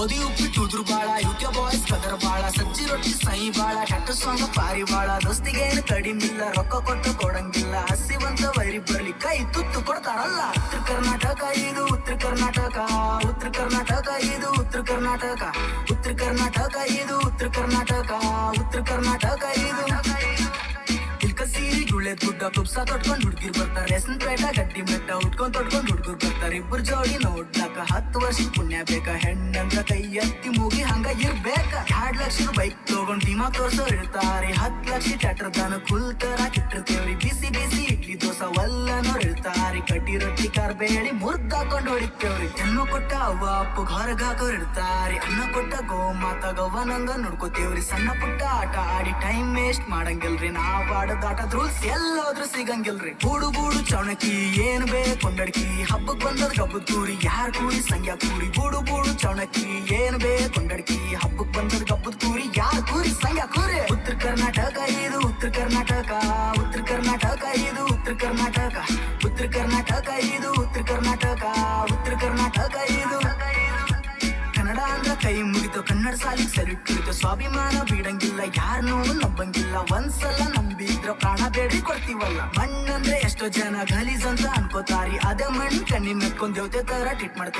ಗೋಧಿ ಉಪ್ಪಿಟ್ಟು ಉದುರು ಬಾಳ ಯುಕೆ ಬಾಯ್ಸ್ ಕದರ ಬಾಳ, ಸಜ್ಜಿ ರೊಟ್ಟಿ ಸೈ ಬಾಳ, ಕಟ್ಟ ಸಾಂಗ್ ಪಾರಿ ಬಾಳ, ದೋಸ್ತಿಗೇನು ಕಡಿಮಿಲ್ಲ, ರೊಕ್ಕ ಕೊಟ್ಟು ಕೊಡಂಗಿಲ್ಲ ಹಸಿ ಬಂದ ವೈರಿ ಬರ್ಲಿ, ಕೈ ತುತ್ತು ಕೊಡ್ತಾರಲ್ಲ. ಉತ್ತರ ಕರ್ನಾಟಕ ಇದು, ಉತ್ತರ ಕರ್ನಾಟಕ ಉತ್ತರ ಕರ್ನಾಟಕ ಇದು, ಉತ್ತರ ಕರ್ನಾಟಕ ಉತ್ತರ ಕರ್ನಾಟಕ ಇದು, ಉತ್ತರ ಕರ್ನಾಟಕ ಉತ್ತರ ಕರ್ನಾಟಕ ಇದು. ಸೀರಿ ಗುಳೆ ಗುಡ್ಡ ಕುಪ್ಸ ತೊಟ್ಕೊಂಡ್ ಹುಡ್ಗಿರ್ ಬರ್ತಾರೆ ರೇಸನ್ ಪೇಟ ಗಟ್ಟಿ ಮೆಟ್ಟ ಉಟ್ಕೊಂಡ್ ತೊಟ್ಕೊಂಡ್ ಹುಡ್ಗರ್ ಬರ್ತಾರೆ ಇಬ್ಬರು ಜೋಡಿ ನೋಡ್ಲಕ ಹತ್ತು ವರ್ಷ ಪುಣ್ಯ ಬೇಕ ಹೆಣ್ಣಂದ್ರ ಕೈ ಎತ್ತಿ ಮೂಗಿ ಹಂಗ ಇರ್ಬೇಕ ಎರಡ್ ಲಕ್ಷ ಬೈಕ್ ತಗೊಂಡ್ ದಿಮಾಗ್ ತೋರ್ಸೋರ್ ಇರ್ತಾರೆ ಹತ್ ಲಕ್ಷ ಟ್ಯಾಕ್ಟರ್ ದನ ಕುಲ್ತರ ಇಟ್ಟಿರ್ತೇವ್ರಿ ಬಿಸಿ ಬಿಸಿ ಇಡ್ಲಿ ದೋಸ ಒಲ್ಲನೋರ್ ಇರ್ತಾರೆ ಕಟ್ಟಿ ರೊಟ್ಟಿ ಕಾರ್ಬೇಳಿ ಮುರ್ದಾಕೊಂಡು ಹೊಡಿತೇವ್ರಿ. ಜನ್ಮ ಕೊಟ್ಟ ಅವ್ವ, ಅಪ್ಪು ಹೊರಗಾಕೋರ್ ಇಡ್ತಾರೆ. ಅನ್ನ ಕೊಟ್ಟ ಗೋ ಮಾತ ನಂಗ ನೋಡ್ಕೋತೇವ್ರಿ. ಸಣ್ಣ ಪುಟ್ಟ ಆಟ ಆಡಿ ಟೈಮ್ ವೇಸ್ಟ್ ಮಾಡಂಗಿಲ್ರಿ. ನಾವ್ ಆಟದ ರೂಲ್ಸ್ ಎಲ್ಲೋದ್ರು ಸಿಗಂಗಿಲ್ರಿ. ಬೂಡು ಬೂಡು ಚೌಣಕಿ ಏನ್ ಬೇಕು ಕೊಂಡಡ್ಕಿ ಹಬ್ಬಕ್ ಬಂದದ್ ಗಬ್ಬದ್ ಕೂರಿ ಯಾರ್ ಕೂಡಿ ಸಂಗ್ಯಾ ಕೂರಿ ಬೂಡು ಬೂಡು ಚೌಣಕಿ ಏನ್ ಬೇಕು ಕೊಂಡಡ್ಕಿ ಹಬ್ಬಕ್ ಬಂದದ್ ಗಬ್ಬದ್ ಕೂರಿ ಯಾರ್ ಕೂರಿ ಸಂಗ್ಯಾ ಕೂರಿ. ಉತ್ತರ ಕರ್ನಾಟಕ, ಇದು ಉತ್ತರ ಕರ್ನಾಟಕ. ಉತ್ತರ ಕರ್ನಾಟಕ, ಇದು ಉತ್ತರ ಕರ್ನಾಟಕ. ಉತ್ತರ ಕರ್ನಾಟಕ ಇದು, ಉತ್ತರ ಕರ್ನಾಟಕ ಉತ್ತರ ಕರ್ನಾಟಕ ಇದು. ಕನ್ನಡ ಅಂದ್ರ ಕೈ ಮುಗಿತು, ಕನ್ನಡ ಸಾಲಿ ಸೆಲ್ಯೂಟ್ ಕುಡಿತು ಸ್ವಾಭಿಮಾನ ಬಿಡಂಗಿಲ್ಲ ಯಾರನ್ನೂ ನಂಬಂಗಿಲ್ಲ ಒಂದ್ಸಲ ನಂಬಿದ್ರ ಪ್ರಾಣ ಬೇಡಿ ಕೊಡ್ತೀವಲ್ಲ. ಮಣ್ಣಂದ್ರೆ ಎಷ್ಟೋ ಜನ ಗಲೀಜ್ ಅಂತ ಅನ್ಕೋತಾರಿ. ಅದೇ ಮಣ್ಣು ಕಣ್ಣಿ ಮೆತ್ಕೊಂಡ್ ದೇವತೆ ತರ ಟ್ರೀಟ್ ಮಾಡ್ತೇವೆ